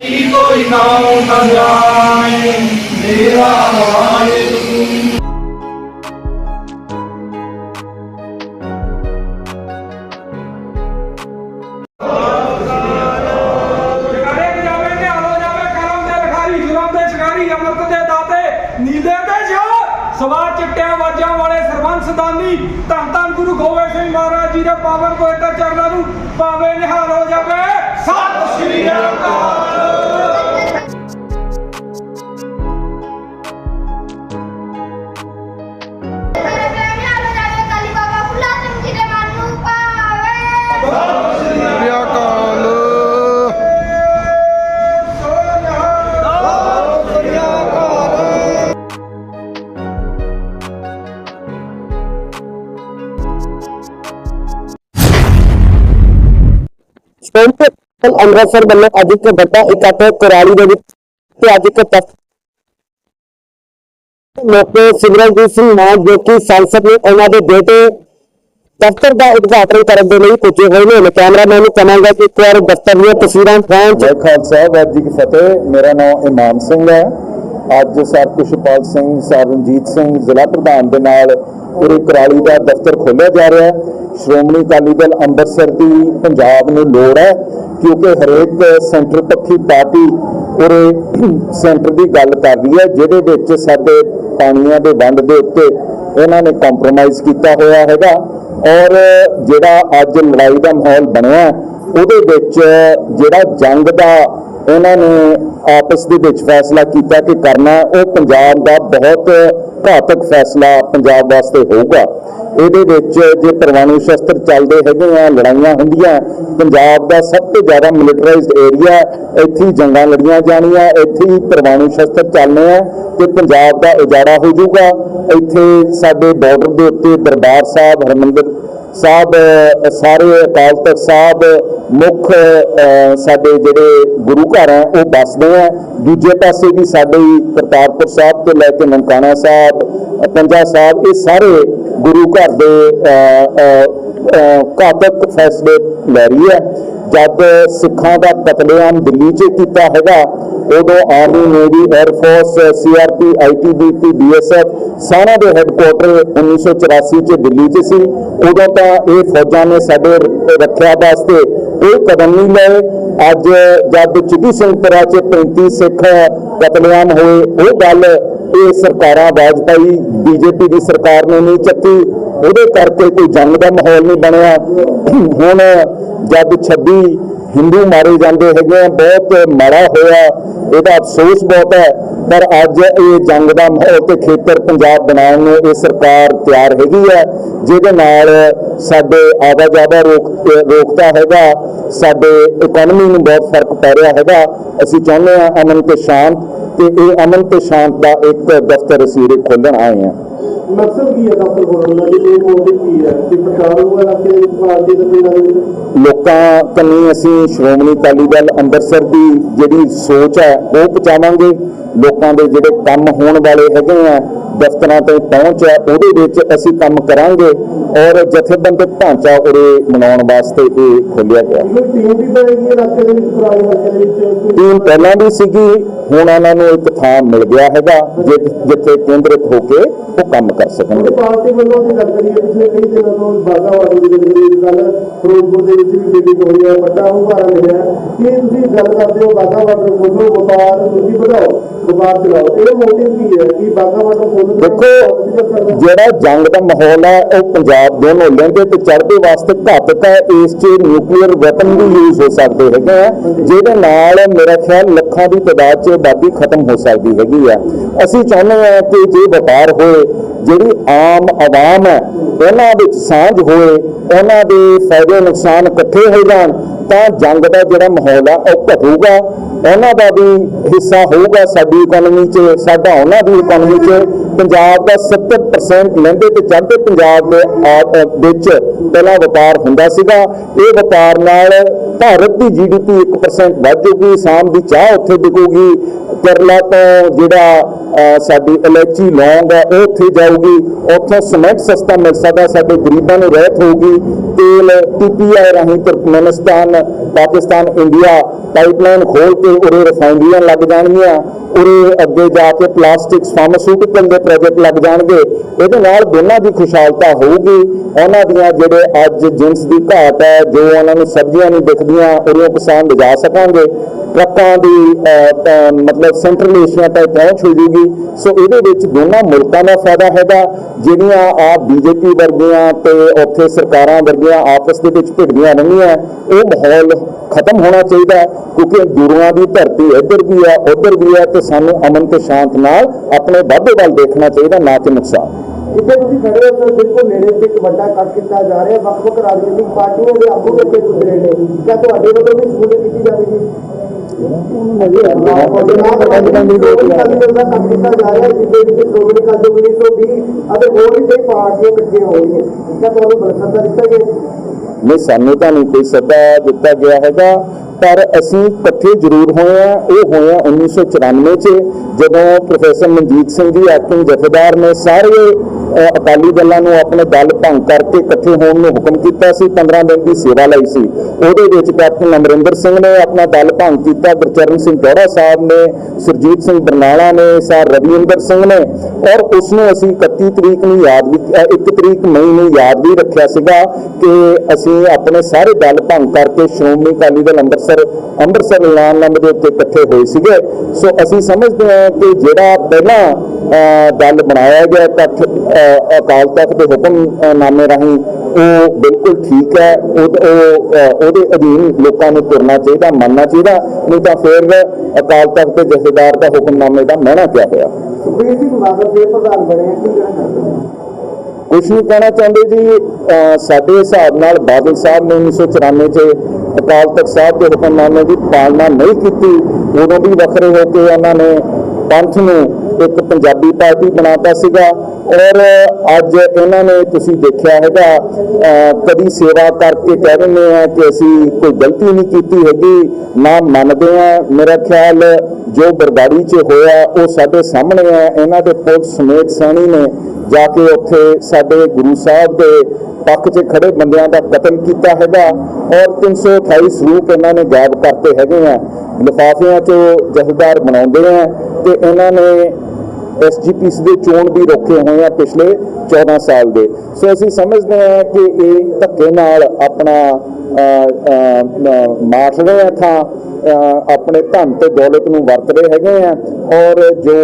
ਕੋਈ ਨਾਮ ਨਾ ਜਾਣੇ ਮੇਰਾ ਵਾਹਿਗੁਰੂ ਅੰਮ੍ਰਿਤਸਰ ਵੱਲੋਂ ਅੱਜ ਇੱਕ ਵੱਡਾ ਇਕੱਠ ਕੁਰਾਲੀ ਦੇ ਵਿੱਚ ਤੇ ਅੱਜ ਇੱਕ ਤਫ ਸਿਮਰਨਜੀਤ ਸਿੰਘ ਮਾਨ ਜੋ ਕਿ ਸੰਸਦ ਨੇ ਉਹਨਾਂ ਦੇ ਬੇਟੇ ਦਫ਼ਤਰ ਦਾ ਉਦਘਾਟਨ ਕਰਨ ਦੇ ਲਈ ਪੁੱਜੇ ਹੋਏ ਨੇ। ਕੈਮਰਾਮੈਨ ਨੂੰ ਕਹਾਂਗਾ ਕਿ ਇੱਕ ਵਾਰ ਦਫ਼ਤਰ ਦੀਆਂ ਤਸਵੀਰਾਂ ਦਿਖਾਉਣ ਖਾਲਸਾ, ਵਾਹਿਗੁਰੂ ਜੀ ਕੀ ਫਤਿਹ। ਮੇਰਾ ਨਾਮ ਇਮਾਨ ਸਿੰਘ ਹੈ। ਅੱਜ ਸਰ ਕੁਸ਼ਪਾਲ ਸਿੰਘ ਰਣਜੀਤ ਸਿੰਘ ਜ਼ਿਲ੍ਹਾ ਪ੍ਰਧਾਨ ਦੇ ਨਾਲ ਪੂਰੇ ਕਰਾਲੀ ਦਾ ਦਫ਼ਤਰ ਖੋਲ੍ਹਿਆ ਜਾ ਰਿਹਾ ਹੈ। ਸ਼੍ਰੋਮਣੀ ਅਕਾਲੀ ਦਲ ਅੰਮ੍ਰਿਤਸਰ ਦੀ ਪੰਜਾਬ ਨੂੰ ਲੋੜ ਹੈ ਕਿਉਂਕਿ ਹਰੇਕ ਸੈਂਟਰ ਪੱਖੀ ਪਾਰਟੀ ਉਰੇ ਸੈਂਟਰ ਦੀ ਗੱਲ ਕਰ ਰਹੀ ਹੈ, ਜਿਹਦੇ ਵਿੱਚ ਸਾਡੇ ਪਾਣੀਆਂ ਦੇ ਵੰਡ ਦੇ ਉੱਤੇ ਉਹਨਾਂ ਨੇ ਕੰਪਰੋਮਾਈਜ਼ ਕੀਤਾ ਹੋਇਆ ਹੈਗਾ ਔਰ ਜਿਹੜਾ ਅੱਜ ਲੜਾਈ ਦਾ ਮਾਹੌਲ ਬਣਿਆ, ਉਹਦੇ ਵਿੱਚ ਜਿਹੜਾ ਜੰਗ ਦਾ ਉਹਨਾਂ ਨੇ ਆਪਸ ਦੇ ਵਿੱਚ ਫੈਸਲਾ ਕੀਤਾ ਕਿ ਕਰਨਾ ਉਹ ਪੰਜਾਬ ਦਾ ਬਹੁਤ ਘਾਤਕ ਫੈਸਲਾ ਪੰਜਾਬ ਵਾਸਤੇ ਹੋਊਗਾ। ਇਹਦੇ ਵਿੱਚ ਜੇ ਪਰਮਾਣੂ ਸ਼ਸਤਰ ਚੱਲਦੇ ਹੈਗੇ ਆ, ਲੜਾਈਆਂ ਹੁੰਦੀਆਂ, ਪੰਜਾਬ ਦਾ ਸਭ ਤੋਂ ਜ਼ਿਆਦਾ ਮਿਲਟਰਾਈਜ਼ਡ ਏਰੀਆ ਇੱਥੇ ਜੰਗਾਂ ਲੜੀਆਂ ਜਾਣੀਆਂ, ਇੱਥੇ ਹੀ ਪਰਮਾਣੂ ਸ਼ਸਤਰ ਚੱਲਣੇ ਆ ਤੇ ਪੰਜਾਬ ਦਾ ਉਜਾੜਾ ਹੋ ਜਾਊਗਾ। ਇੱਥੇ ਸਾਡੇ ਬਾਰਡਰ ਦੇ ਉੱਤੇ ਦਰਬਾਰ ਸਾਹਿਬ, ਹਰਮੰਦਰ ਸਾਹਿਬ ਸਾਰੇ ਅਕਾਲ ਤਖਤ ਸਾਹਿਬ, ਮੁੱਖ ਸਾਡੇ ਜਿਹੜੇ ਗੁਰੂ ਘਰ ਹੈ ਉਹ ਬਸਦੇ ਆ। ਦੂਜੇ ਪਾਸੇ ਵੀ ਸਾਡੇ ਕਰਤਾਰਪੁਰ ਸਾਹਿਬ ਤੋਂ ਲੈ ਕੇ ਨਨਕਾਣਾ ਸਾਹਿਬ ਪੰਜਾ ਸਾਹਿਬ, ਇਹ ਸਾਰੇ ਗੁਰੂ ਘਰ ਦੇ ਅ, ਅ, ਅ, ਘਾਤਕ ਫੈਸਲੇ ਲੈ ਰਹੀ ਹੈ। ਜਦ ਸਿੱਖਾਂ ਦਾ ਕਤਲੇਆਮ ਦਿੱਲੀ 'ਚ ਕੀਤਾ ਹੈਗਾ ਉਦੋਂ army navy air force CRP ITBP BSF ਸਾਰਾ ਦੇ ਹੈੱਡਕੁਆਟਰ 1984 'ਚ ਦਿੱਲੀ 'ਚ ਸੀ। ਉਦੋਂ ਤਾਂ ਇਹ ਫੌਜਾਂ ਨੇ ਸਾਡੇ ਰੱਖਿਆ ਵਾਸਤੇ ਕੋਈ ਕਦਮ ਨਹੀਂ ਲਏ। ਅੱਜ ਜਦ ਚਿੱਟੀ ਸਿੰਘਪੁਰਾ 'ਚ 35 ਸਿੱਖ ਕਤਲੇਆਮ ਹੋਏ। ਉਹ ਗੱਲ ਇਹ ਸਰਕਾਰਾਂ ਵਾਜਪਾਈ ਬੀਜੇਪੀ ਦੀ ਸਰਕਾਰ ਨੇ ਨਹੀਂ ਚੱਕੀ। ਉਹਦੇ ਕਰਕੇ ਕੋਈ ਜੰਗ ਦਾ ਮਾਹੌਲ ਨਹੀਂ ਬਣਿਆ। ਹੁਣ ਜਦ 26 ਹਿੰਦੂ ਮਾਰੇ ਜਾਂਦੇ ਹੈਗੇ ਆ, ਬਹੁਤ ਮਾੜਾ ਹੋਇਆ। ਇਹਦਾ ਅਫਸੋਸ ਬਹੁਤ ਹੈ। ਪਰ ਅੱਜ ਇਹ ਜੰਗ ਦਾ ਮਾਹੌਲ ਤੇ ਖੇਤਰ ਪੰਜਾਬ ਬਣਾਉਣ ਨੂੰ ਇਹ ਸਰਕਾਰ ਤਿਆਰ ਹੈਗੀ ਹੈ। ਜਿਹਦੇ ਨਾਲ ਸਾਡੇ ਆਵਾਜਾਵਾ ਰੋਕ ਰੋਕਤਾ ਹੈਗਾ। ਸਾਡੇ ਇਕਨੋਮੀ ਨੂੰ ਬਹੁਤ ਫ਼ਰਕ ਪੈ ਰਿਹਾ ਹੈਗਾ। ਅਸੀਂ ਚਾਹੁੰਦੇ ਹਾਂ ਅਮਨ ਤੇ ਸ਼ਾਂਤ ਤੇ ਇਹ ਅਮਨ ਤੇ ਸ਼ਾਂਤ ਦਾ ਇੱਕ ਦਫ਼ਤਰ ਅਸੀਂ ਉਰੇ ਖੋਲ੍ਹਣ ਆਏ ਹਾਂ। ਮਕਸਦ ਕੀ ਹੈ ਡਾਕਟਰ ਬੋਲਣ ਦਾ ਜੀ ਇਹ ਮੋਟਿਵ ਕੀ ਹੈ ਕਿ ਪ੍ਰਚਾਰ ਹੋਊਗਾ ਇਲਾਕੇ ਦੇ ਵਿੱਚ ਪਾਰਟੀ ਦੇ ਪਿੰਡਾਂ ਦੇ ਵਿੱਚ ਲੋਕਾਂ ਕੰਨੀ ਅਸੀਂ ਸ਼੍ਰੋਮਣੀ ਅਕਾਲੀ ਦਲ ਅੰਮ੍ਰਿਤਸਰ ਦੀ ਜਿਹੜੀ ਸੋਚ ਹੈ ਉਹ ਪਹੁੰਚਾਵਾਂਗੇ। ਲੋਕਾਂ ਦੇ ਜਿਹੜੇ ਕੰਮ ਹੋਣ ਵਾਲੇ ਹੈਗੇ ਆ ਦਫ਼ਤਰਾਂ ਤੇ ਪਹੁੰਚ ਹੈ ਉਹਦੇ ਵਿੱਚ ਅਸੀਂ ਕੰਮ ਕਰਾਂਗੇ ਔਰ ਜਥੇਬੰਦਕ ਢਾਂਚਾ ਉਰੇ ਬਣਾਉਣ ਵਾਸਤੇ ਇਹ ਖੋਲ੍ਹਿਆ ਗਿਆ। ਟੀਮ ਪਹਿਲਾਂ ਵੀ ਸੀਗੀ ਹੁਣ ਉਹਨਾਂ ਨੂੰ ਇੱਕ ਥਾਂ ਮਿਲ ਗਿਆ ਹੈਗਾ ਜਿੱਥੇ ਕੇਂਦਰਿਤ ਹੋ ਕੇ ਉਹ ਕੰਮ ਕਰ ਸਕਣਗੇ। ਪਾਰਟੀ ਵੱਲੋਂ ਦੀ ਗੱਲ ਕਰੀਏ ਪਿਛਲੇ ਕਈ ਦਿਨਾਂ ਤੋਂ ਬਾਗਾ ਵਾਲੀ ਦੀ ਜਿਹੜੀ ਗੱਲ ਫਿਰੋਜ਼ਪੁਰ ਦੇ ਵਿੱਚ ਵੀ ਮੀਟਿੰਗ ਹੋਈ ਹੈ ਵੱਡਾ ਹੁੰਗਾਰਾ ਮਿਲਿਆ ਕੀ ਤੁਸੀਂ ਗੱਲ ਕਰਦੇ ਹੋ ਬਾਗਾ ਵਾਟਰ ਵੱਲੋਂ ਵਪਾਰ ਤੁਸੀਂ ਵਧਾਓ ਵਪਾਰ ਚਲਾਓ ਇਹ ਮੋਟਿਵ ਕੀ ਹੈ? ਕਿ ਬਾਗਾ ਵਾਟਰ ਵੱਲੋਂ ਦੇਖੋ, ਜਿਹੜਾ ਜੰਗ ਦਾ ਮਾਹੌਲ ਹੈ, ਉਹ ਪੰਜਾਬ ਦੋਨੋਂ ਲਹਿੰਦੇ ਤੇ ਚੜ੍ਹਦੇ ਵਾਸਤੇ ਘਾਤਕ ਹੈ, ਇਸ 'ਚ ਨਿਊਕਲੀਅਰ ਵੈਪਨ ਵੀ ਯੂਜ਼ ਹੋ ਸਕਦੇ ਹੈਗੇ ਆ, ਜਿਹਦੇ ਨਾਲ ਮੇਰਾ ਖਿਆਲ ਲੱਖਾਂ ਦੀ ਤਾਦਾਦ 'ਚ ਆਬਾਦੀ ਖਤਮ ਹੋ ਸਕਦੀ ਹੈਗੀ ਆ। ਅਸੀਂ ਚਾਹੁੰਦੇ ਹਾਂ ਕਿ ਜੇ ਵਪਾਰ ਹੋਏ, ਜਿਹੜੀ ਆਮ ਆਵਾਮ ਹੈ, ਉਹਨਾਂ ਵਿੱਚ ਸਾਂਝ ਹੋਏ, ਉਹਨਾਂ ਦੇ ਫਾਇਦੇ ਨੁਕਸਾਨ ਇਕੱਠੇ ਹੋ ਜਾਣ, ਤਾਂ ਜੰਗ ਦਾ ਜਿਹੜਾ ਮਾਹੌਲ ਆ, ਉਹ ਘਟੂਗਾ। ਉਹਨਾਂ ਦਾ ਵੀ ਹਿੱਸਾ ਹੋਊਗਾ ਸਾਡੀ ਇਕਨੋਮੀ 'ਚ, ਸਾਡਾ ਉਹਨਾਂ ਦੀ ਇਕਨੋਮੀ 'ਚ। ਪੰਜਾਬ ਦਾ 70% ਲਹਿੰਦੇ ਤੇ ਚੜ੍ਹਦੇ ਪੰਜਾਬ ਦੇ ਵਿੱਚ ਪਹਿਲਾਂ ਵਪਾਰ ਹੁੰਦਾ ਸੀਗਾ। ਇਹ ਵਪਾਰ ਨਾਲ ਭਾਰਤ ਦੀ ਜੀਡੀਪੀ 1% ਵੱਧ ਜੂਗੀ ਸ਼ਾਮ ਦੀ ਚਾਹ ਉੱਥੇ ਵਿਕੂਗੀ ਕੇਰਲਾ ਤੋਂ ਜਿਹੜਾ ਸਾਡੀ ਇਲਾਇਚੀ ਲੌਂਗ ਹੈ ਉਹ ਉੱਥੇ ਜਾਊਗੀ। ਉੱਥੋਂ ਸੀਮੈਂਟ ਸਸਤਾ ਮਿਲ ਸਕਦਾ, ਸਾਡੇ ਗਰੀਬਾਂ ਨੂੰ ਰਹਿਤ ਹੋਊਗੀ। ਤੇਲ ਪੀਪੀਆਈ ਰਾਹੀਂ ਤੁਰਕਮੇਨਿਸਤਾਨ, ਪਾਕਿਸਤਾਨ, ਇੰਡੀਆ ਪਾਈਪਲਾਈਨ ਖੋਲ ਕੇ ਕਿ ਉਰੇ ਰਿਫਾਈਨਰੀਆਂ ਲੱਗ ਜਾਣਗੀਆਂ, ਉਰੇ ਅੱਗੇ ਜਾ ਕੇ ਪਲਾਸਟਿਕਸ ਫਾਰਮਾਸਿਊਟੀਕਲ ਦੇ ਪ੍ਰੋਜੈਕਟ ਲੱਗ ਜਾਣਗੇ। ਇਹਦੇ ਨਾਲ ਦੋਨਾਂ ਦੀ ਖੁਸ਼ਹਾਲਤਾ ਹੋਊਗੀ। ਉਹਨਾਂ ਦੀਆਂ ਜਿਹੜੇ ਅੱਜ ਜਿੰਸ ਦੀ ਘਾਟ ਹੈ, ਜੋ ਉਹਨਾਂ ਨੂੰ ਸਬਜ਼ੀਆਂ ਨਹੀਂ ਦਿਖਦੀਆਂ, ਉਰੇ ਕਿਸਾਨ ਲਿਜਾ ਸਕਾਂਗੇ। ਟਰੱਕਾਂ ਦੀ ਮਤਲਬ ਸੈਂਟਰਲ ਏਸ਼ੀਆ ਤੱਕ ਪਹੁੰਚ ਹੋ ਜੂਗੀ। ਸੋ ਇਹਦੇ ਵਿੱਚ ਦੋਨਾਂ ਮੁਲਕਾਂ ਦਾ ਫਾਇਦਾ ਹੈਗਾ, ਜਿਹੜੀਆਂ ਆ ਬੀਜੇਪੀ ਵਰਗੀਆਂ ਤੇ ਉੱਥੇ ਸਰਕਾਰਾਂ ਵਰਗੀਆਂ ਆਪਸ ਦੇ ਵਿੱਚ ਭਿੜਦੀਆਂ ਰਹਿੰਦੀਆਂ, ਉਹ ਮਾਹੌਲ ਖਤਮ ਹੋਣਾ ਚਾਹੀਦਾ ਕਿਉਂਕਿ ਗੁਰੂਆਂ ਦੀ ਧਰਤੀ ਇੱਧਰ ਵੀ ਹੈ ਉੱਧਰ ਵੀ ਹੈ ਤੇ ਸਾਨੂੰ ਅਮਨ ਤੇ ਸ਼ਾਂਤ ਨਾਲ ਆਪਣੇ ਵਾਧੇ ਵੱਲ ਦੇਖਣਾ ਚਾਹੀਦਾ, ਨਾ ਕਿ ਨੁਕਸਾਨ। ਜਿੱਥੇ ਤੁਸੀਂ ਖੜੇ ਹੋ, ਸਰ ਬਿਲਕੁਲ ਨੇੜੇ ਤੇ ਇੱਕ ਵੱਡਾ ਕੱਟ ਕੀਤਾ ਜਾ ਰਿਹਾ, ਵੱਖ-ਵੱਖ ਰਾਜਨੀਤਿਕ ਪਾਰਟੀਆਂ ਦੇ ਆਗੂ ਵੀ ਇੱਥੇ ਗੁਜ਼ਰੇ ਨੇ। ਕਿਆ ਤੁਹਾਡੇ ਵੱਲੋਂ ਵੀ ਸ਼ਮੂਲੀਅਤ ਕੀਤੀ ਜਾਵੇਗੀ? ਨਹੀਂ, ਸਾਨੂੰ ਤਾਂ ਨਹੀਂ ਕੋਈ ਸੱਦਾ ਦਿੱਤਾ ਗਿਆ ਹੈਗਾ, ਪਰ ਅਸੀਂ ਇਕੱਠੇ ਜ਼ਰੂਰ ਹੋਏ ਆ ਉਹ ਹੋਏ ਆ 1994 ਚ, ਜਦੋਂ ਪ੍ਰੋਫੈਸਰ ਮਨਜੀਤ ਸਿੰਘ ਜੀ ਐਕਟਿੰਗ ਜਥੇਦਾਰ ਨੇ ਸਾਰੇ ਅਕਾਲੀ ਦਲਾਂ ਨੂੰ ਆਪਣੇ ਦਲ ਭੰਗ ਕਰਕੇ ਇਕੱਠੇ ਹੋਣ ਨੂੰ ਹੁਕਮ ਕੀਤਾ ਸੀ 15 ਦਿਨ ਦੀ ਸੇਵਾ ਲਈ ਸੀ। ਉਹਦੇ ਵਿੱਚ ਕੈਪਟਨ ਅਮਰਿੰਦਰ ਸਿੰਘ ਨੇ ਆਪਣਾ ਦਲ ਭੰਗ ਕੀਤਾ ਗੁਰਚਰਨ ਸਿੰਘ ਦੋੜਾ ਸਾਹਿਬ ਨੇ ਸੁਰਜੀਤ ਸਿੰਘ ਬਰਨਾਲਾ ਨੇ ਸਰ ਰਵਿੰਦਰ ਸਿੰਘ ਨੇ। ਔਰ ਉਸ ਨੂੰ ਅਸੀਂ 31 ਤਰੀਕ ਨੂੰ ਯਾਦ ਵੀ ਅ, 1 ਤਰੀਕ ਮਈ ਨੂੰ ਯਾਦ ਵੀ ਰੱਖਿਆ ਸੀਗਾ ਕਿ ਅਸੀਂ ਆਪਣੇ ਸਾਰੇ ਦਲ ਭੰਗ ਕਰਕੇ ਸ਼੍ਰੋਮਣੀ ਅਕਾਲੀ ਦਲ ਅੰਮ੍ਰਿਤਸਰ ਅੰਮ੍ਰਿਤਸਰ ਐਲਾਨਨਾਮੇ ਦੇ ਉੱਤੇ ਇਕੱਠੇ ਹੋਏ ਸੀਗੇ। ਸੋ ਅਸੀਂ ਸਮਝਦੇ ਹਾਂ ਕਿ ਜਿਹੜਾ ਪਹਿਲਾਂ ਅ, ਦਲ ਬਣਾਇਆ ਗਿਆ ਇਕੱਠ ਅਕਾਲ ਤਖਤ ਦੇ ਹੁਕਮਨਾਮੇ ਰਾਹੀਂ ਉਹ ਬਿਲਕੁਲ ਠੀਕ ਹੈ। ਉਹ ਉਹਦੇ ਅਧੀਨ ਲੋਕਾਂ ਨੂੰ ਤੁਰਨਾ ਚਾਹੀਦਾ ਮੰਨਣਾ ਚਾਹੀਦਾ ਨਹੀਂ ਤਾਂ ਫਿਰ ਅਕਾਲ ਤਖਤ ਦੇ ਜਥੇਦਾਰ ਦਾ ਹੁਕਮਨਾਮੇ ਦਾ ਮਹਿਣਾ ਕਿਆ ਹੋਇਆ? ਸੁਖਬੀਰ ਸਿੰਘ ਬਾਦਲ ਦੇ ਪ੍ਰਧਾਨ ਬਣੇ ਆ, ਕੀ ਕਹਿਣਾ ਚਾਹੁੰਦੇ ਹੋ? ਕੁਛ ਨਹੀਂ ਕਹਿਣਾ ਚਾਹੁੰਦੇ ਜੀ। ਸਾਡੇ ਹਿਸਾਬ ਨਾਲ ਬਾਦਲ ਸਾਹਿਬ ਨੇ 1994 ਚ ਅਕਾਲ ਤਖਤ ਸਾਹਿਬ ਦੇ ਹੁਕਮਨਾਮੇ ਦੀ ਪਾਲਣਾ ਨਹੀਂ ਕੀਤੀ। ਉਦੋਂ ਵੀ ਵੱਖਰੇ ਹੋ ਕੇ ਉਹਨਾਂ ਨੇ ਪੰਥ ਨੂੰ ਇੱਕ ਪੰਜਾਬੀ ਪਾਰਟੀ ਬਣਾਤਾ ਸੀਗਾ। ਔਰ ਅੱਜ ਇਹਨਾਂ ਨੇ ਤੁਸੀਂ ਦੇਖਿਆ ਹੈਗਾ ਕਦੀ ਸੇਵਾ ਕਰਕੇ ਕਹਿ ਦਿੰਦੇ ਆ ਕਿ ਅਸੀਂ ਕੋਈ ਗਲਤੀ ਨਹੀਂ ਕੀਤੀ ਹੈਗੀ, ਨਾ ਮੰਨਦੇ ਆ। ਮੇਰਾ ਖਿਆਲ ਜੋ ਬਰਬਾਰੀ 'ਚ ਹੋਇਆ, ਉਹ ਸਾਡੇ ਸਾਹਮਣੇ ਆ। ਇਹਨਾਂ ਦੇ ਪੁਲਿਸ ਸਮੇਤ ਸੈਣੀ ਨੇ ਜਾ ਕੇ ਉੱਥੇ ਸਾਡੇ ਗੁਰੂ ਸਾਹਿਬ ਦੇ ਪੱਖ 'ਚ ਖੜੇ ਬੰਦਿਆਂ ਦਾ ਕਤਲ ਕੀਤਾ ਹੈਗਾ। ਔਰ 328 ਸਰੂਪ ਇਹਨਾਂ ਨੇ ਗਾਇਬ ਕਰਤੇ ਹੈਗੇ ਆ। ਲਿਫਾਫਿਆਂ 'ਚੋਂ ਜਥੇਦਾਰ ਬਣਾਉਂਦੇ ਆ ਤੇ ਇਹਨਾਂ ਨੇ ਐਸਜੀਪੀਸੀ ਦੇ ਚੋਣ ਵੀ ਰੋਕੇ ਹੋਏ ਆ ਪਿਛਲੇ 14 ਸਾਲ ਦੇ। ਸੋ ਅਸੀਂ ਸਮਝਦੇ ਹਾਂ ਕਿ ਇਹ ਧੱਕੇ ਨਾਲ ਆਪਣਾ ਅਹ, ਮਾਰ ਰਹੇ ਆ ਥਾਂ ਆਪਣੇ ਧਨ ਤੇ ਦੌਲਤ ਨੂੰ ਵਰਤ ਰਹੇ ਹੈਗੇ ਆ ਔਰ ਜੋ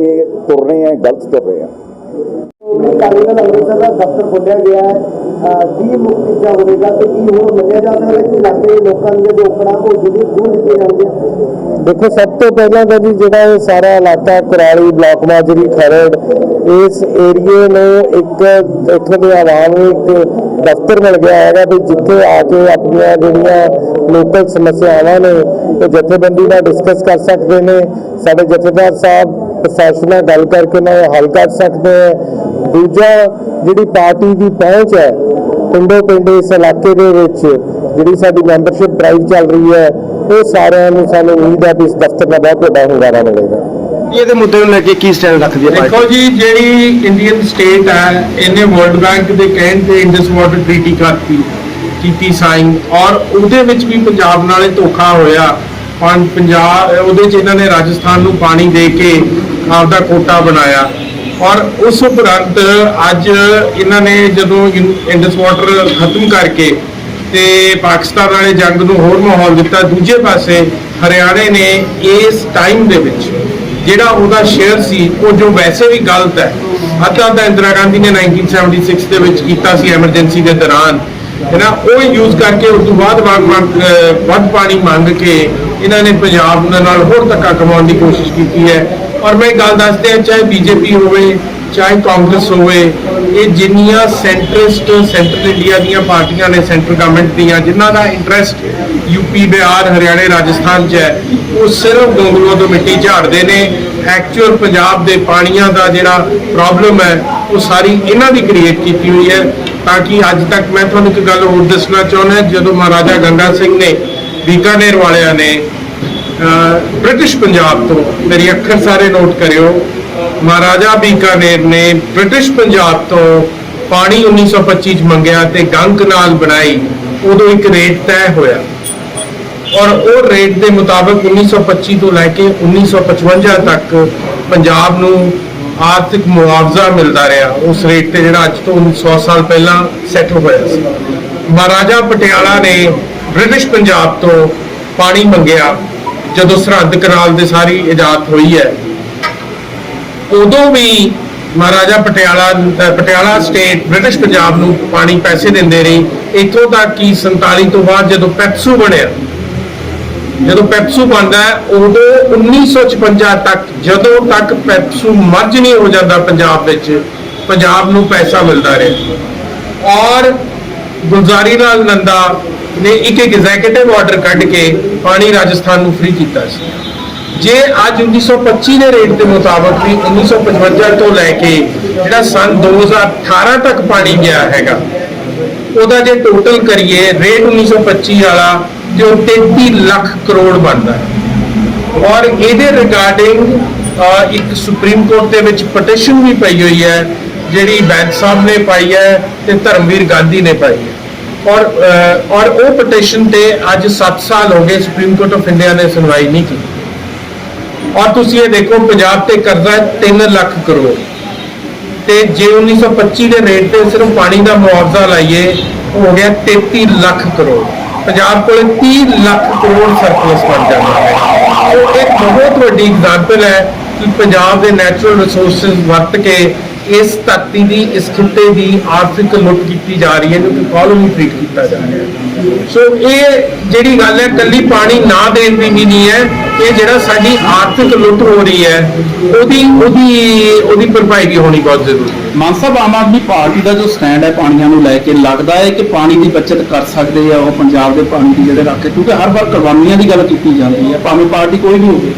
ਇਹ ਤੁਰ ਰਹੇ ਆ ਗਲਤ ਤੁਰ ਰਹੇ ਆ। ਅਕਾਲੀ ਦਲ ਅੰਮ੍ਰਿਤਸਰ ਦਾ ਦਫ਼ਤਰ ਖੋਲ੍ਹਿਆ ਗਿਆ। ਹੈ ਅਹ ਕੀ ਮੁੱਖ ਹੋਵੇਗਾ ਤੇ ਕੀ ਹੋਰ ਮੰਨਿਆ ਜਾਂਦਾ ਹੈ ਕਿ ਇਲਾਕੇ ਦੇ ਲੋਕਾਂ ਦੀਆਂ ਜੋ ਉਹ ਜਿਹੜੀ ਦੂਰ ਕੀਤੀਆਂ ਜਾਣਗੀਆਂ ਦੇਖੋ, ਸਭ ਤੋਂ ਪਹਿਲਾਂ ਤਾਂ ਜੀ ਜਿਹੜਾ ਇਹ ਸਾਰਾ ਇਲਾਕਾ ਕੁਰਾਲੀ ਬਲਾਕ ਮਾਜਰੀ ਖਰੜ, ਇਸ ਏਰੀਏ ਨੂੰ ਇੱਕ ਇੱਥੋਂ ਦੇ ਆਵਾਮ ਨੂੰ ਇੱਕ ਦਫ਼ਤਰ ਮਿਲ ਗਿਆ ਹੈਗਾ ਵੀ ਜਿੱਥੇ ਆ ਕੇ ਆਪਣੀਆਂ ਜਿਹੜੀਆਂ ਲੋਕਲ ਸਮੱਸਿਆਵਾਂ ਨੇ, ਉਹ ਜਥੇਬੰਦੀ ਨਾਲ ਡਿਸਕਸ ਕਰ ਸਕਦੇ ਨੇ। ਸਾਡੇ ਜਥੇਦਾਰ ਸਾਹਿਬ ਪ੍ਰਸ਼ਾਸਨ ਨਾਲ ਗੱਲ ਕਰਕੇ ਉਹਨਾਂ ਹੱਲ ਕਰ ਸਕਦੇ ਹੈ ਦੂਜਾ, ਜਿਹੜੀ ਪਾਰਟੀ ਦੀ ਪਹੁੰਚ ਹੈ ਪਿੰਡੋ ਪਿੰਡ ਇਸ ਇਲਾਕੇ ਦੇ ਵਿੱਚ ਜਿਹੜੀ ਸਾਡੀ ਮੈਂਬਰਸ਼ਿਪ ਡਰਾਈਵ ਚੱਲ ਰਹੀ ਹੈ ਉਹ ਸਾਰਿਆਂ ਨੂੰ ਸਾਨੂੰ ਉਮੀਦ ਹੈ ਇਸ ਦਫ਼ਤਰ ਦਾ ਬਹੁਤ ਵੱਡਾ ਹੁੰਗਾਰਾ ਮਿਲੇਗਾ। ਇਹਦੇ ਮੁੱਦੇ ਨੂੰ ਲੈ ਕੇ ਕੀ ਸਟੈਂਡ ਰੱਖਦੀ ਹੈ ਦੇਖੋ ਜੀ ਜਿਹੜੀ ਇੰਡੀਅਨ ਸਟੇਟ ਹੈ ਇਹਨੇ ਵਰਲਡ ਬੈਂਕ ਦੇ ਕਹਿਣ ਤੇ ਇੰਡਸ ਵਾਟਰ ਟ੍ਰੀਟੀ ਕਰਤੀ ਕੀਤੀ ਸਾਈਨ ਔਰ ਉਹਦੇ ਵਿੱਚ ਵੀ ਪੰਜਾਬ ਨਾਲ ਧੋਖਾ ਹੋਇਆ। ਪੰਜਾਬ ਉਹਦੇ ਚ ਇਹਨਾਂ ਨੇ ਰਾਜਸਥਾਨ ਨੂੰ ਪਾਣੀ ਦੇ ਕੇ ਆਪਦਾ ਕੋਟਾ ਬਣਾਇਆ। ਔਰ ਉਸ ਉਪਰੰਤ ਅੱਜ ਇਹਨਾਂ ਨੇ ਜਦੋਂ ਇੰਡਸ ਵਾਟਰ ਖਤਮ ਕਰਕੇ ਤੇ ਪਾਕਿਸਤਾਨ ਵਾਲੇ ਜੰਗ ਨੂੰ ਹੋਰ ਮਾਹੌਲ ਦਿੱਤਾ, ਦੂਜੇ ਪਾਸੇ ਹਰਿਆਣੇ ਨੇ ਇਸ ਟਾਈਮ ਦੇ ਵਿੱਚ ਜਿਹੜਾ ਉਹਦਾ ਸ਼ੇਅਰ ਸੀ, ਉਹ ਜੋ ਵੈਸੇ ਵੀ ਗਲਤ ਹੈ ਅੱਧਾ ਤਾਂ ਇੰਦਰਾ ਗਾਂਧੀ ਨੇ 1976 ਦੇ ਵਿੱਚ ਕੀਤਾ ਸੀ ਐਮਰਜੈਂਸੀ ਦੇ ਦੌਰਾਨ, ਹੈ ਨਾ? ਉਹ ਯੂਜ਼ ਕਰਕੇ ਉਸ ਤੋਂ ਬਾਅਦ ਵੱਧ- ਵੱਧ ਵੱਧ ਪਾਣੀ ਮੰਗ ਕੇ ਇਹਨਾਂ ਨੇ ਪੰਜਾਬ ਨਾਲ ਹੋਰ ਧੱਕਾ ਕਮਾਉਣ ਦੀ ਕੋਸ਼ਿਸ਼ ਕੀਤੀ ਹੈ। ਔਰ ਮੈਂ ਇੱਕ ਗੱਲ ਦੱਸਦੇ ਹਾਂ, ਚਾਹੇ ਬੀਜੇਪੀ ਹੋਵੇ, ਚਾਹੇ ਕਾਂਗਰਸ ਹੋਵੇ, ਇਹ ਜਿੰਨੀਆਂ ਸੈਂਟਰਿਸਟ ਸੈਂਟਰਲ ਇੰਡੀਆ ਦੀਆਂ ਪਾਰਟੀਆਂ ਨੇ ਸੈਂਟਰ ਗਵਰਨਮੈਂਟ ਦੀਆਂ, ਜਿਨ੍ਹਾਂ ਦਾ ਇੰਟਰਸਟ ਯੂਪੀ ਬਿਹਾਰ, ਹਰਿਆਣੇ, ਰਾਜਸਥਾਨ 'ਚ ਹੈ, ਉਹ ਸਿਰਫ ਗੋਂਗਲੂਆਂ ਤੋਂ ਮਿੱਟੀ ਝਾੜਦੇ ਨੇ। ਐਕਚੁਅਲ ਪੰਜਾਬ ਦੇ ਪਾਣੀਆਂ ਦਾ ਜਿਹੜਾ ਪ੍ਰੋਬਲਮ ਹੈ, ਉਹ ਸਾਰੀ ਇਹਨਾਂ ਦੀ ਕ੍ਰੀਏਟ ਕੀਤੀ ਹੋਈ ਹੈ। ਤਾਂ ਕਿ ਅੱਜ ਤੱਕ ਮੈਂ ਤੁਹਾਨੂੰ ਇੱਕ ਗੱਲ ਹੋਰ ਦੱਸਣਾ ਚਾਹੁੰਦਾ, ਜਦੋਂ ਮਹਾਰਾਜਾ ਗੰਗਾ ਸਿੰਘ ਨੇ ਬੀਕਾਨੇਰ ਵਾਲਿਆਂ ਨੇ ਬ੍ਰਿਟਿਸ਼ ਪੰਜਾਬ ਤੋਂ ਮੇਰੀ ਅੱਖਰ ਸਾਰੇ ਨੋਟ ਕਰਿਓ। ਮਹਾਰਾਜਾ ਬੀਕਾਨੇਰ ਨੇ ਬ੍ਰਿਟਿਸ਼ ਪੰਜਾਬ ਤੋਂ ਪਾਣੀ 1925 ਚ ਮੰਗਿਆ ਤੇ ਗੰਗ ਨਾਲ ਬਣਾਈ। ਉਦੋਂ ਇੱਕ ਰੇਟ ਤੈਅ ਹੋਇਆ। ਔਰ ਉਹ ਰੇਟ ਦੇ ਮੁਤਾਬਕ 1925 ਤੋਂ ਲੈ ਕੇ 1955 ਤੱਕ ਪੰਜਾਬ ਨੂੰ ਆਰਥਿਕ ਮੁਆਵਜ਼ਾ ਮਿਲਦਾ ਰਿਹਾ। ਉਸ ਰੇਟ ਤੇ ਜਿਹੜਾ ਅੱਜ ਤੋਂ 100 ਸਾਲ ਪਹਿਲਾਂ ਸੈੱਟ ਹੋਇਆ ਸੀ। ਮਹਾਰਾਜਾ ਪਟਿਆਲਾ ਨੇ ਬ੍ਰਿਟਿਸ਼ ਪੰਜਾਬ ਤੋਂ ਪਾਣੀ ਮੰਗਿਆ। ਜਦੋਂ ਸਰਹੱਦ ਕਨਾਲ ਦੇ ਸਾਰੀ ਇਜਾਜ਼ਤ ਹੋਈ ਹੈ ਉਦੋਂ ਵੀ ਮਹਾਰਾਜਾ ਪਟਿਆਲਾ ਪਟਿਆਲਾ ਸਟੇਟ ਬ੍ਰਿਟਿਸ਼ ਪੰਜਾਬ ਨੂੰ ਪਾਣੀ ਪੈਸੇ ਦਿੰਦੇ ਰਹੇ। ਇੱਥੋਂ ਤੱਕ ਕਿ 47 ਤੋਂ ਬਾਅਦ ਜਦੋਂ ਪੈਪਸੂ ਬਣਿਆ ਜਦੋਂ ਪੈਪਸੂ ਬਣਦਾ ਹੈ, ਉਦੋਂ 1956 ਤੱਕ ਜਦੋਂ ਤੱਕ ਪੈਪਸੂ ਮਰਜ ਨਹੀਂ ਹੋ ਜਾਂਦਾ ਪੰਜਾਬ ਵਿੱਚ ਪੰਜਾਬ ਨੂੰ ਪੈਸਾ ਮਿਲਦਾ ਰਿਹਾ। ਔਰ ਗੁਲਜ਼ਾਰੀ ਲਾਲ ਨੰਦਾ ਨੇ ਇੱਕ ਐਗਜ਼ੀਕਿਊਟਿਵ ਆਰਡਰ ਕੱਢ ਕੇ ਪਾਣੀ ਰਾਜਸਥਾਨ ਨੂੰ ਫ੍ਰੀ ਕੀਤਾ ਸੀ। ਜੇ ਅੱਜ 1925 ਦੇ ਰੇਟ ਦੇ ਮੁਤਾਬਕ ਵੀ 1955 ਤੋਂ ਲੈ ਕੇ ਜਿਹੜਾ ਸਨ 2018 ਤੱਕ ਪਾਣੀ ਗਿਆ ਹੈਗਾ, ਉਹਦਾ ਜੇ ਟੋਟਲ ਕਰੀਏ ਰੇਟ 1925 ਵਾਲਾ ਜੋ 33 ਲੱਖ ਕਰੋੜ ਬਣਦਾ ਹੈ। ਔਰ ਇਹਦੇ ਰਿਗਾਰਡਿੰਗ ਇੱਕ ਸੁਪਰੀਮ ਕੋਰਟ ਦੇ ਵਿੱਚ ਪਟੀਸ਼ਨ ਵੀ ਪਈ ਹੋਈ ਹੈ, ਜਿਹੜੀ ਬੈਂਕ ਸਾਹਿਬ ਨੇ ਪਾਈ ਹੈ ਤੇ ਧਰਮਵੀਰ ਗਾਂਧੀ ਨੇ ਪਾਈ ਹੈ। ਔਰ ਔਰ ਉਹ ਪਟੀਸ਼ਨ ਤੇ ਅੱਜ 7 ਸਾਲ ਹੋ ਗਏ ਸੁਪਰੀਮ ਕੋਰਟ ਆਫ ਇੰਡੀਆ ਨੇ ਸੁਣਵਾਈ ਨਹੀਂ ਕੀਤੀ। ਔਰ ਤੁਸੀਂ ਇਹ ਦੇਖੋ, ਪੰਜਾਬ ਤੇ ਕਰਜ਼ਾ ਹੈ 3 ਲੱਖ ਕਰੋੜ। ਤੇ ਜੇ 1925 ਦੇ ਰੇਟ ਤੇ ਸਿਰਫ ਪਾਣੀ ਦਾ ਮੁਆਵਜ਼ਾ ਲਾਈਏ ਹੋ ਗਿਆ 33 ਲੱਖ ਕਰੋੜ। ਪੰਜਾਬ ਕੋਲ 30 ਲੱਖ ਕਰੋੜ ਸਰਪਲਸ ਬਣ ਜਾਂਦਾ ਹੈ। ਉਹ ਇੱਕ ਬਹੁਤ ਵੱਡੀ ਐਗਜ਼ਾਮਪਲ ਹੈ ਕਿ ਪੰਜਾਬ ਦੇ ਨੈਚੁਰਲ ਰਿਸੋਰਸਸ ਵਰਤ ਕੇ ਇਸ ਧਰਤੀ ਦੀ ਇਸ ਖਿੱਤੇ ਦੀ ਆਰਥਿਕ ਲੁੱਟ ਕੀਤੀ ਜਾ ਰਹੀ ਹੈ ਜੋ ਕਿ ਕਾਲੋਨੀ ਟ੍ਰੀਟ ਕੀਤਾ ਜਾ ਰਿਹਾ ਹੈ। ਸੋ ਇਹ ਜਿਹੜੀ ਗੱਲ ਹੈ ਕੱਲੀ ਪਾਣੀ ਨਾ ਦੇਣ ਦੀ ਨਹੀਂ ਹੈ ਇਹ ਜਿਹੜਾ ਸਾਡੀ ਆਰਥਿਕ ਲੁੱਟ ਹੋ ਰਹੀ ਹੈ ਉਹਦੀ ਉਹਦੀ ਉਹਦੀ ਭਰਪਾਈ ਵੀ ਹੋਣੀ ਬਹੁਤ ਜ਼ਰੂਰੀ ਹੈ। ਮਾਨ ਸਾਹਿਬ ਆਮ ਆਦਮੀ ਪਾਰਟੀ ਦਾ ਜੋ ਸਟੈਂਡ ਹੈ ਪਾਣੀਆਂ ਨੂੰ ਲੈ ਕੇ ਲੱਗਦਾ ਹੈ ਕਿ ਪਾਣੀ ਦੀ ਬਚਤ ਕਰ ਸਕਦੇ ਆ ਉਹ ਪੰਜਾਬ ਦੇ ਪਾਣੀ ਦੀ ਜਿਹੜੇ ਰੱਖ ਕੇ ਕਿਉਂਕਿ ਹਰ ਵਾਰ ਕੁਰਬਾਨੀਆਂ ਦੀ ਗੱਲ ਕੀਤੀ ਜਾਂਦੀ ਹੈ ਭਾਵੇਂ ਪਾਰਟੀ ਕੋਈ ਵੀ ਹੋਵੇ।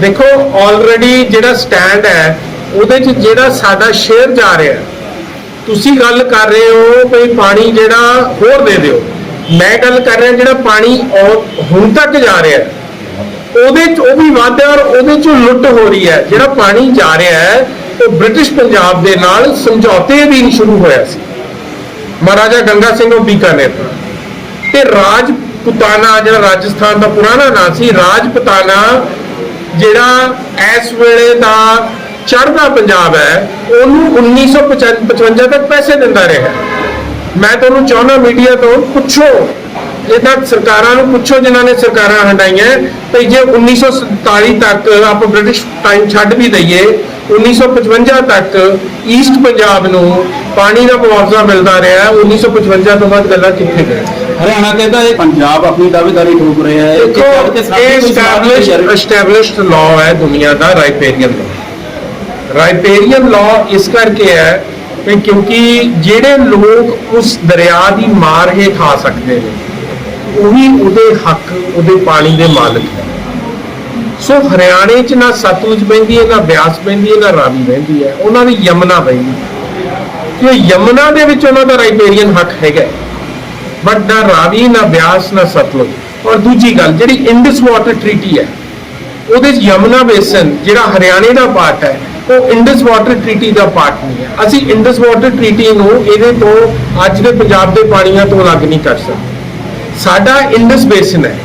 ਦੇਖੋ ਆਲਰੇਡੀ ਜਿਹੜਾ ਸਟੈਂਡ ਹੈ ਉਹਦੇ 'ਚ ਜਿਹੜਾ ਸਾਡਾ ਸ਼ੇਅਰ ਜਾ ਰਿਹਾ, ਤੁਸੀਂ ਗੱਲ ਕਰ ਰਹੇ ਹੋ ਵੀ ਪਾਣੀ ਜਿਹੜਾ ਹੋਰ ਦੇ ਦਿਓ। ਮੈਂ ਗੱਲ ਕਰ ਰਿਹਾ ਜਿਹੜਾ ਪਾਣੀ ਹੁਣ ਤੱਕ ਜਾ ਰਿਹਾ। ਉਹਦੇ 'ਚ ਉਹ ਵੀ ਵੱਧ ਹੈ ਔਰ ਉਹਦੇ 'ਚ ਲੁੱਟ ਹੋ ਰਹੀ ਹੈ। ਜਿਹੜਾ ਪਾਣੀ ਜਾ ਰਿਹਾ ਹੈ, ਉਹ ਬ੍ਰਿਟਿਸ਼ ਪੰਜਾਬ ਦੇ ਨਾਲ ਸਮਝੌਤੇ ਵੀ ਸ਼ੁਰੂ ਹੋਇਆ ਸੀ। ਮਹਾਰਾਜਾ ਗੰਗਾ ਸਿੰਘ ਉਹ ਬੀਕਾਨੇਰ ਤੇ। ਰਾਜ ਪੁਤਾਨਾ ਜਿਹੜਾ ਰਾਜਸਥਾਨ ਦਾ ਪੁਰਾਣਾ ਨਾਂ ਸੀ ਰਾਜਪੂਤਾਨਾ ਜਿਹੜਾ ਇਸ ਵੇਲੇ ਦਾ ਚੜ੍ਹਦਾ ਪੰਜਾਬ ਹੈ ਉਹਨੂੰ 1955 ਤੱਕ ਪੈਸੇ ਦਿੰਦਾ ਰਿਹਾ। ਮੈਂ ਤੁਹਾਨੂੰ ਚਾਹੁੰਦਾ ਮੀਡੀਆ ਤੋਂ ਪੁੱਛੋ ਇਹਨਾਂ ਸਰਕਾਰਾਂ ਨੂੰ ਪੁੱਛੋ ਜਿਨ੍ਹਾਂ ਨੇ ਸਰਕਾਰਾਂ ਹਟਾਈਆਂ ਤੇ ਜੇ 1947 ਤੱਕ ਆਪਾਂ ਬ੍ਰਿਟਿਸ਼ ਟਾਈਮ ਛੱਡ ਵੀ ਦਈਏ 1955 ਤੱਕ ਈਸਟ ਪੰਜਾਬ ਨੂੰ ਪਾਣੀ ਦਾ ਮੁਆਵਜ਼ਾ ਮਿਲਦਾ ਰਿਹਾ 1955 ਤੋਂ ਬਾਅਦ ਗੱਲਾਂ ਕਿੱਥੇ ਗਏ ਹਰਿਆਣਾ ਕਹਿੰਦਾ ਇਹ ਪੰਜਾਬ ਆਪਣੀ ਦਾਅਵੇਦਾਰੀ ਠੋਕ ਰਿਹਾ ਹੈ ਇਹ established law ਹੈ ਦੁਨੀਆ ਦਾ ਰਾਈਪੇਰੀਅਨ ਲਾਅ ਰਾਈਪੇਰੀਅਨ ਲਾਅ ਇਸ ਕਰਕੇ ਹੈ ਕਿ ਕਿਉਂਕਿ ਜਿਹੜੇ ਲੋਕ ਉਸ ਦਰਿਆ ਦੀ ਮਾਰ ਹੇ ਖਾ ਸਕਦੇ ਨੇ, ਉਹੀ ਉਹਦੇ ਹੱਕ, ਉਹਦੇ ਪਾਣੀ ਦੇ ਮਾਲਕ ਹੈ ਸੋ ਹਰਿਆਣੇ 'ਚ ਨਾ ਸਤਲੁਜ ਬਹਿੰਦੀ ਹੈ, ਨਾ ਬਿਆਸ ਬਹਿੰਦੀ ਹੈ, ਨਾ ਰਾਵੀ ਬਹਿੰਦੀ ਹੈ, ਉਹਨਾਂ ਦੀ ਯਮਨਾ ਬਹਿੰਦੀ ਹੈ। ਕਿ ਯਮਨਾ ਦੇ ਵਿੱਚ ਉਹਨਾਂ ਦਾ ਰਾਈਪੇਰੀਅਨ ਹੱਕ ਹੈਗਾ ਬਟ ਨਾ ਰਾਵੀ, ਨਾ ਬਿਆਸ, ਨਾ ਸਤਲੁਜ। ਔਰ ਦੂਜੀ ਗੱਲ, ਜਿਹੜੀ ਇੰਡਸ ਵਾਟਰ ਟ੍ਰੀਟੀ ਹੈ, ਉਹਦੇ 'ਚ ਯਮਨਾ ਬੇਸਨ, ਜਿਹੜਾ ਹਰਿਆਣੇ ਦਾ ਪਾਰਟ ਹੈ ਉਹ ਇੰਡਸ ਵਾਟਰ ਟ੍ਰੀਟੀ ਦਾ ਪਾਰਟ ਨਹੀਂ ਹੈ। ਅਸੀਂ ਇੰਡਸ ਵਾਟਰ ਟ੍ਰੀਟੀ ਨੂੰ ਇਹਦੇ ਤੋਂ ਅੱਜ ਦੇ ਪੰਜਾਬ ਦੇ ਪਾਣੀਆਂ ਤੋਂ ਅਲੱਗ ਨਹੀਂ ਕਰ ਸਕਦੇ। ਸਾਡਾ ਇੰਡਸ ਬੇਸਨ ਹੈ।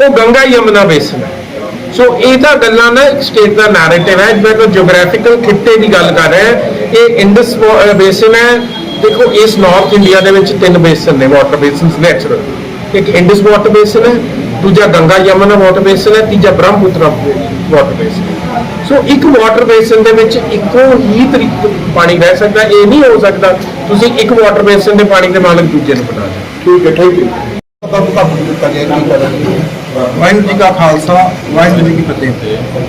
ਉਹ ਗੰਗਾ ਯਮਨਾ ਬੇਸਨ ਹੈ। ਸੋ ਇਹ ਤਾਂ ਗੱਲਾਂ ਨਾ ਸਟੇਟ ਦਾ ਨੈਰੇਟਿਵ ਹੈ। ਮੈਂ ਕਿ ਜੀਓਗ੍ਰਾਫੀਕਲ ਖਿੱਤੇ ਦੀ ਗੱਲ ਕਰ ਰਿਹਾ ਇਹ ਇੰਡਸ ਬੇਸਨ ਹੈ। ਦੇਖੋ, ਇਸ ਨਾਰਥ ਇੰਡੀਆ ਦੇ ਵਿੱਚ ਤਿੰਨ ਬੇਸਨ ਨੇ ਵਾਟਰ ਬੇਸਨਸ ਨੈਚੁਰਲ ਇੱਕ ਇੰਡਸ ਵਾਟਰ ਬੇਸਨ ਹੈ, ਦੂਜਾ ਗੰਗਾ ਯਮਨਾ ਵਾਟਰ ਬੇਸਨ ਹੈ, ਤੀਜਾ ਬ੍ਰਹਮਪੁੱਤਰ ਵਾਟਰ ਬੇਸਨ ਹੈ। ਸੋ ਇੱਕ ਵਾਟਰ ਬੇਸਨ ਦੇ ਵਿੱਚ ਇੱਕੋ ਹੀ ਤਰੀਕੇ ਪਾਣੀ ਰਹਿ ਸਕਦਾ, ਇਹ ਨਹੀਂ ਹੋ ਸਕਦਾ, ਤੁਸੀਂ ਇੱਕ ਵਾਟਰ ਬੇਸਨ ਦੇ ਪਾਣੀ ਦੇ ਮਾਲਕ ਦੂਜੇ ਨੂੰ ਬਣਾ ਦਿਓ। ਠੀਕ ਹੈ ਥੈਂਕ ਯੂ ਵਾਹਿਗੁਰੂ ਜੀ ਕਾ ਖਾਲਸਾ, ਵਾਹਿਗੁਰੂ ਜੀ ਕੀ ਫਤਿਹ।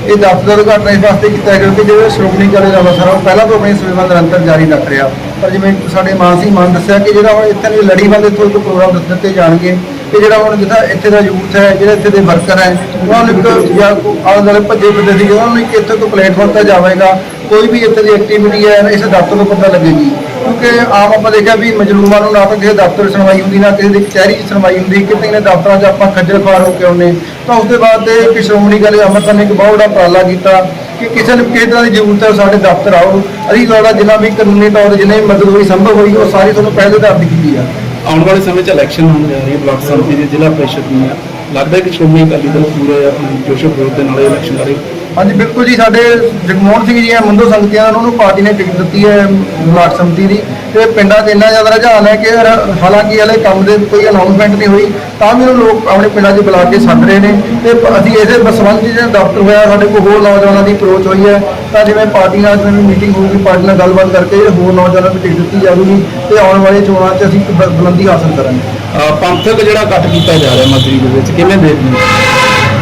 ਇਹ ਦਫ਼ਤਰ ਉਦਘਾਟਨ ਇਸ ਵਾਸਤੇ ਕੀਤਾ ਗਿਆ ਕਿ ਜਿਹੜਾ ਸ਼੍ਰੋਮਣੀ ਅਕਾਲੀ ਦਲ ਸਰ ਉਹ ਪਹਿਲਾਂ ਤੋਂ ਆਪਣੀ ਸੇਵਾ ਨਿਰੰਤਰ ਜਾਰੀ ਰੱਖ ਰਿਹਾ। ਪਰ ਜਿਵੇਂ ਸਾਡੇ ਮਾਨ ਸਿੰਘ ਮਾਨ ਦੱਸਿਆ ਕਿ ਜਿਹੜਾ ਹੁਣ ਇੱਥੇ ਦੇ ਲੜੀਬੰਦ ਇੱਕ ਪ੍ਰੋਗਰਾਮ ਦਿੱਤੇ ਜਾਣਗੇ ਕਿ ਜਿਹੜਾ ਹੁਣ ਜਿੱਦਾਂ ਇੱਥੇ ਦਾ ਯੂਥ ਹੈ, ਜਿਹੜੇ ਇੱਥੇ ਦੇ ਵਰਕਰ ਹੈ, ਉਹਨਾਂ ਨੂੰ ਇੱਕ ਜਾਂ ਆਲੇ ਦੁਆਲੇ ਭੱਜੇ ਫਿਰਦੇ ਸੀਗੇ, ਉਹਨਾਂ ਨੂੰ ਇੱਕ ਇੱਥੇ ਤੋਂ ਪਲੇਟਫਾਰਮ ਤੇ ਜਾਵੇਗਾ, ਕੋਈ ਵੀ ਇੱਥੇ ਦੀ ਐਕਟੀਵਿਟੀ ਹੈ ਇਸ ਦਫ਼ਤਰ ਤੋਂ ਪਤਾ ਲੱਗੇਗੀ। ਕਿਉਂਕਿ ਆਮ ਆਪਾਂ ਦੇਖਿਆ ਵੀ ਮਜਲੂਮਾਂ ਨੂੰ ਨਾ ਤਾਂ ਕਿਸੇ ਦਫ਼ਤਰ ਸੁਣਵਾਈ ਹੁੰਦੀ, ਨਾ ਕਿਸੇ ਦੀ ਕਚਹਿਰੀ 'ਚ ਸੁਣਵਾਈ ਹੁੰਦੀ, ਕਿਤੇ ਨੇ ਦਫ਼ਤਰਾਂ 'ਚ ਆਪਾਂ ਖੱਜਲ ਖੁਆਰ ਹੋ ਕੇ ਆਉਂਦੇ। ਤਾਂ ਉਸ ਦੇ ਬਾਅਦ ਤੇ ਕਿ ਸ਼੍ਰੋਮਣੀ ਅਕਾਲੀ ਦਲ ਅੰਮ੍ਰਿਤਸਰ ਨੇ ਇੱਕ ਬਹੁਤ ਵੱਡਾ ਉਪਰਾਲਾ ਕੀਤਾ ਕਿ ਕਿਸੇ ਨੂੰ ਕਿਸੇ ਤਰ੍ਹਾਂ ਦੀ ਜ਼ਰੂਰਤ ਹੈ, ਉਹ ਸਾਡੇ ਦਫ਼ਤਰ ਆਓ। ਅਸੀਂ ਤੁਹਾਡਾ ਜਿੰਨਾ ਵੀ ਕਾਨੂੰਨੀ ਤੌਰ ਤੇ ਜਿੰਨੇ ਵੀ ਮਦਦ ਹੋਈ ਸੰਭਵ ਹੋਈ, ਉਹ ਸਾਰੀ ਤੁਹਾਨੂੰ ਪਹਿਲੇ ਆਧਾਰ ਤੇ ਕੀਤੀ ਆ। ਆਉਣ ਵਾਲੇ ਸਮੇਂ 'ਚ ਇਲੈਕਸ਼ਨ ਹੋਣ ਜਾ ਰਹੀ ਹੈ ਬਲਾਕ ਸੰਮਤੀ ਦੀ ਜ਼ਿਲ੍ਹਾ ਪ੍ਰੀਸ਼ਦ ਦੀਆਂ ਲੱਗਦਾ ਹੈ ਕਿ ਸ਼੍ਰੋਮਣੀ ਅਕਾਲੀ ਦਲ ਪੂਰੇ ਆਪਣੇ ਜੋਸ਼ੋ ਖਰੋਸ਼ ਦੇ ਨਾਲ ਇਹ ਇਲੈਕਸ਼ਨ ਲੜੇ ਹਾਂਜੀ, ਬਿਲਕੁਲ ਜੀ, ਸਾਡੇ ਜਗਮੋਹਨ ਸਿੰਘ ਜੀ ਹੈ, ਮੰਦੋ ਸੰਗਤੀਆਂ ਉਹਨਾਂ ਨੂੰ ਪਾਰਟੀ ਨੇ ਟਿਕਟ ਦਿੱਤੀ ਹੈ, ਬਲਾਕ ਸੰਮਤੀ ਦੀ। ਤੇ ਪਿੰਡਾਂ 'ਚ ਇੰਨਾ ਜ਼ਿਆਦਾ ਰੁਝਾਨ ਹੈ ਕਿ ਰ- ਹਾਲਾਂਕਿ ਹਲੇ ਕੰਮ ਦੇ ਕੋਈ ਅਨਾਉਂਸਮੈਂਟ ਨਹੀਂ ਹੋਈ, ਤਾਂ ਵੀ ਉਹ ਲੋਕ ਆਪਣੇ ਪਿੰਡਾਂ 'ਚ ਬੁਲਾ ਕੇ ਸੱਦ ਰਹੇ ਨੇ। ਤੇ ਪ- ਅਸੀਂ ਇਸੇ ਸੰਬੰਧ 'ਚ ਜਿਹੜਾ ਦਫ਼ਤਰ ਹੋਇਆ, ਸਾਡੇ ਕੋਲ ਹੋਰ ਨੌਜਵਾਨਾਂ ਦੀ ਅਪਰੋਚ ਹੋਈ ਹੈ। ਤਾਂ ਜਿਵੇਂ ਪਾਰਟੀ ਨਾਲ ਜਿਵੇਂ ਮੀਟਿੰਗ ਹੋਊਗੀ, ਪਾਰਟੀ ਨਾਲ ਗੱਲਬਾਤ ਕਰਕੇ ਹੋਰ ਨੌਜਵਾਨਾਂ ਨੂੰ ਟਿਕਟ ਦਿੱਤੀ ਜਾਊਗੀ, ਤੇ ਆਉਣ ਵਾਲੇ ਚੋਣਾਂ 'ਚ ਅਸੀਂ ਇੱਕ ਬ- ਬੁਲੰਦੀ ਹਾਸਲ ਕਰਾਂਗੇ। ਅਹ ਪੰਥਕ ਜਿਹੜਾ ਇਕੱਠ ਕੀਤਾ ਜਾ ਰਿਹਾ ਮੰਤਰੀ ਦੇ ਵਿੱਚ, ਕਿਵੇਂ ਦੇਖਦੇ ਹੋ?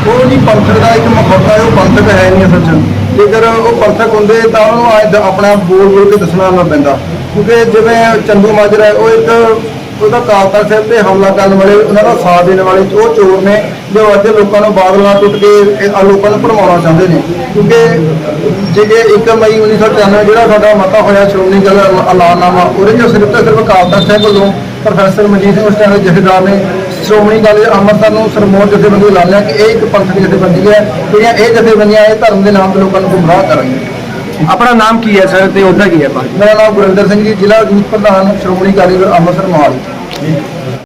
ਉਹ ਜੀ ਪੰਥਕ ਦਾ ਇੱਕ ਮਖੌਟਾ ਹੈ ਉਹ ਪੰਥਕ ਹੈ ਨਹੀਂ ਅਸਲ 'ਚ। ਜੇਕਰ ਉਹ ਪੰਥਕ ਹੁੰਦੇ ਤਾਂ ਉਹਨੂੰ ਅੱਜ ਆਪਣਾ ਬੋਲ ਬੋਲ ਕੇ ਦੱਸਣਾ ਨਾ ਪੈਂਦਾ। ਕਿਉਂਕਿ ਜਿਵੇਂ ਚੰਦੂ ਮਾਜਰਾ ਹੈ, ਉਹ ਇੱਕ, ਉਹਦਾ ਕਾਲ ਤਖਤ ਸਾਹਿਬ ਤੇ ਹਮਲਾ ਕਰਨ ਵਾਲੇ, ਉਹਨਾਂ ਦਾ ਸਾਥ ਦੇਣ ਵਾਲੇ ਉਹ ਚੋਰ ਨੇ, ਜੋ ਅੱਜ ਲੋਕਾਂ ਨੂੰ ਬਾਦਲਾਂ ਟੁੱਟ ਕੇ ਇਹ ਲੋਕਾਂ ਨੂੰ ਭਰਮਾਉਣਾ ਚਾਹੁੰਦੇ ਨੇ। ਕਿਉਂਕਿ ਜਿਹੜੇ 1 ਮਈ 1994 ਜਿਹੜਾ ਸਾਡਾ ਮਤਾ ਹੋਇਆ ਸ਼੍ਰੋਮਣੀ ਗੱਲ ਐਲਾਨਨਾਮਾ, ਉਹਦੇ ਚ ਸਿਰਫ ਤੇ ਸਿਰਫ ਕਾਲ ਤਖਤ ਸਾਹਿਬ ਵੱਲੋਂ ਪ੍ਰੋਫੈਸਰ ਮਨਜੀਤ ਸਿੰਘ ਉਸ ਟਾਈਮ ਦੇ ਜਥੇਦਾਰ ਨੇ ਸ਼੍ਰੋਮਣੀ ਕਾਲਜ ਅੰਮ੍ਰਿਤਸਰ ਨੂੰ ਸਰਮੋਰ ਜਥੇਬੰਦੀ ਐਲਾਨਿਆ ਕਿ ਇਹ ਇੱਕ ਪੰਥਕ ਜਥੇਬੰਦੀ ਹੈ ਜਿਹੜੀਆਂ ਇਹ ਜਥੇਬੰਦੀਆਂ ਇਹ ਧਰਮ ਦੇ ਨਾਮ ਤੇ ਲੋਕਾਂ ਨੂੰ ਗੁੰਮਰਾਹ ਕਰ ਰਹੀਆਂ ਆਪਣਾ ਨਾਮ ਕੀ ਹੈ ਸਰ ਤੇ ਉਹਦਾ ਕੀ ਹੈ ਮੇਰਾ ਨਾਮ ਗੁਰਿੰਦਰ ਸਿੰਘ ਜੀ ਜ਼ਿਲ੍ਹਾ ਯੂਥ ਪ੍ਰਧਾਨ ਸ਼੍ਰੋਮਣੀ ਅਕਾਲੀ ਦਲ ਅੰਮ੍ਰਿਤਸਰ ਮੋਹਾਲੀ।